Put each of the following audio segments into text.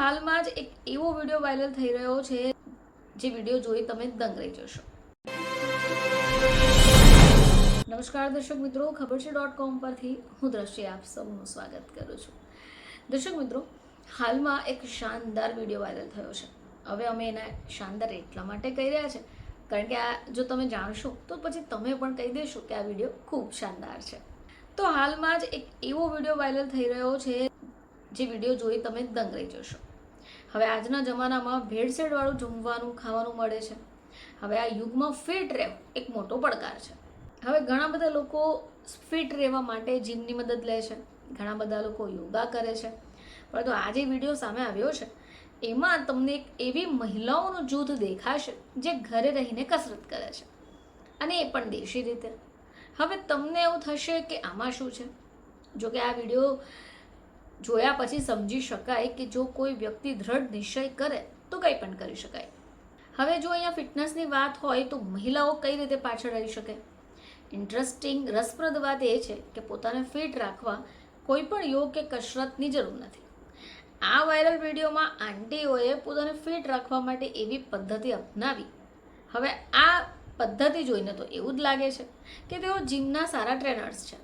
હાલમાં જ એક એવો વીડિયો વાયરલ થઈ રહ્યો છે, જે વીડિયો જોઈ તમે દંગ રહી જશો. નમસ્કાર દર્શક મિત્રો, ખબર છે ડોટ કોમ પરથી હું દ્રશ્ય આપ સૌનું સ્વાગત કરું છું. દર્શક મિત્રો, હાલમાં એક શાનદાર વીડિયો વાયરલ થયો છે. હવે અમે એના શાનદાર એટલા માટે કહી રહ્યા છે, કારણ કે આ જો તમે જાણશો, તો પછી તમે પણ કહી દેશો કે આ વીડિયો ખૂબ શાનદાર છે. તો હાલમાં જ એક એવો વીડિયો વાયરલ થઈ રહ્યો છે જે વીડિયો જોઈ તમે દંગ રહી જશો. હવે આજના જમાનામાં ભેળસેળવાળું જમવાનું ખાવાનું મળે છે. હવે આ યુગમાં ફિટ રહેવું એક મોટો પડકાર છે. હવે ઘણા બધા લોકો ફિટ રહેવા માટે જીમની મદદ લે છે. ઘણા બધા લોકો યોગા કરે છે. પરંતુ આ જે વીડિયો સામે આવ્યો છે, એમાં તમને એક એવી મહિલાઓનું જૂથ દેખાશે જે ઘરે રહીને કસરત કરે છે. અને એ પણ દેશી રીતે. હવે તમને એવું થશે કે આમાં શું છે? જો કે આ વીડિયો જોયા પછી સમજી શકાય કે જો કોઈ વ્યક્તિ દ્રઢ નિશ્ચય કરે, તો કંઈ પણ કરી શકાય. હવે જો અહીંયા ફિટનેસની વાત હોય, તો મહિલાઓ કઈ રીતે પાછળ રહી શકે? ઇન્ટરેસ્ટિંગ રસપ્રદ વાત એ છે કે પોતાને ફિટ રાખવા કોઈ પણ યોગ કે કસરતની જરૂર નથી. આ વાયરલ વિડીયોમાં આંટીઓએ પોતાને ફિટ રાખવા માટે એવી પદ્ધતિ અપનાવી. હવે આ પદ્ધતિ જોઈને તો એવું જ લાગે છે કે તેઓ જીમના સારા ટ્રેનર્સ છે.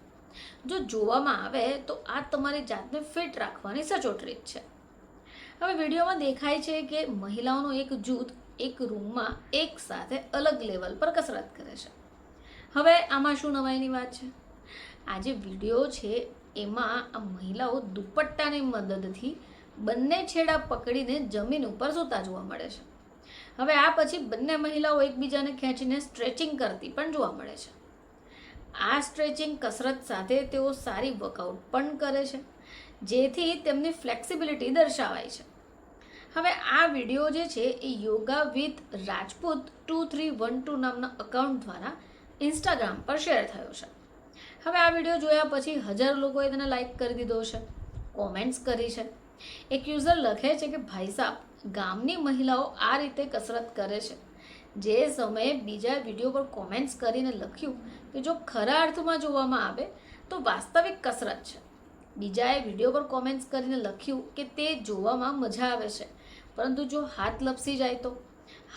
જો જોવામાં આવે તો આ તમારી જાતને ફિટ રાખવાની સચોટ રીત છે. હવે વિડીયોમાં દેખાય છે કે મહિલાઓનું એક જૂથ, એક રૂમમાં એક સાથે અલગ લેવલ પર કસરત કરે છે. હવે આમાં શું નવાઈની વાત છે? આ જે વીડિયો છે, એમાં આ મહિલાઓ દુપટ્ટાની મદદથી બંને છેડા પકડીને જમીન ઉપર સૂતા જોવા મળે છે. હવે આ પછી બંને મહિલાઓ એકબીજાને ખેંચીને સ્ટ્રેચિંગ કરતી પણ જોવા મળે છે. આ સ્ટ્રેચિંગ કસરત સાથે તેઓ સારી વર્કઆઉટ પણ કરે છે, જેથી તેમની ફ્લેક્સિબિલિટી દર્શાવાય છે. હવે આ વીડિયો જે છે એ yoga with Rajput two three one two નામના અકાઉન્ટ દ્વારા ઇન્સ્ટાગ્રામ પર શેર થયો છે. હવે આ વીડિયો જોયા પછી હજારો લોકોએ તેને લાઈક કરી દીધો છે કોમેન્ટ્સ કરી છે. એક યુઝર લખે છે કે, ભાઈ સાહેબ ગામની મહિલાઓ આ રીતે કસરત કરે છે. જે સમયે બીજા વીડિયો પર કોમેન્ટ્સ કરીને લખ્યું કે જો ખરા અર્થમાં જોવામાં આવે તો વાસ્તવિક કસરત છે. બીજાએ વીડિયો પર કોમેન્ટ્સ કરીને લખ્યું કે તે જોવામાં મજા આવે છે, પરંતુ જો હાથ લપસી જાય તો?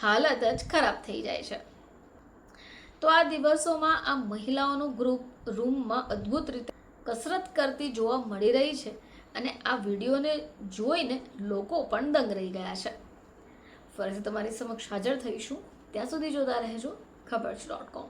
હાલત જ ખરાબ થઈ જાય છે. તો આ દિવસોમાં આ મહિલાઓનું ગ્રુપ રૂમમાં અદ્ભુત રીતે કસરત કરતી જોવા મળી રહી છે અને આ વિડીયોને જોઈને લોકો પણ દંગ રહી ગયા છે. ફરીથી તમારી સમક્ષ હાજર થઈશું. ત્યાં સુધી જોતા રહેજો. ખબર છે ડોટ કોમ